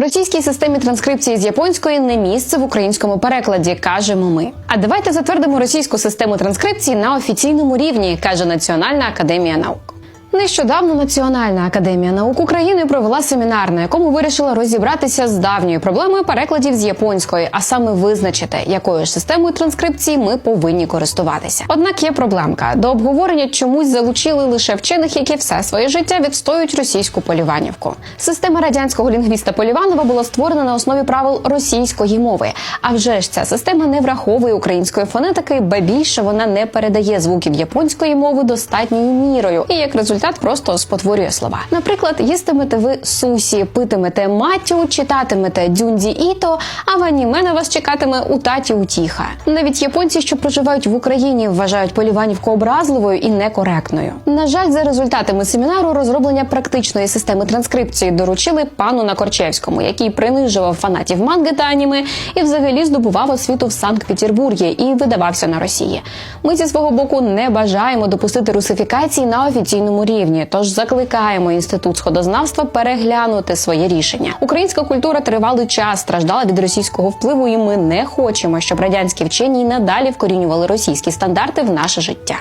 Російській системі транскрипції з японської не місце в українському перекладі, кажемо ми. А давайте затвердимо російську систему транскрипції на офіційному рівні, каже Національна академія наук. Нещодавно Національна академія наук України провела семінар, на якому вирішила розібратися з давньою проблемою перекладів з японської, а саме визначити, якою ж системою транскрипції ми повинні користуватися. Однак є проблемка до обговорення чомусь залучили лише вчених, які все своє життя відстоюють російську поліванівку. Система радянського лінгвіста Поліванова була створена на основі правил російської мови. А вже ж ця система не враховує української фонетики, ба більше вона не передає звуків японської мови достатньою мірою, і як результат просто спотворює слова. Наприклад, їстимете ви сусі, питимете матю, читатимете дюнді іто, а в аніме на вас чекатиме у таті утіха. Навіть японці, що проживають в Україні, вважають поліванівку образливою і некоректною. На жаль, за результатами семінару розроблення практичної системи транскрипції доручили пану Накорчевському, який принижував фанатів манги та аніме і взагалі здобував освіту в Санкт-Петербургі і видавався на Росії. Ми зі свого боку не бажаємо допустити русифікації на офіційному рівні, тож закликаємо інститут сходознавства переглянути своє рішення. Українська культура тривалий час страждала від російського впливу, і ми не хочемо, щоб радянські вчені й надалі вкорінювали російські стандарти в наше життя.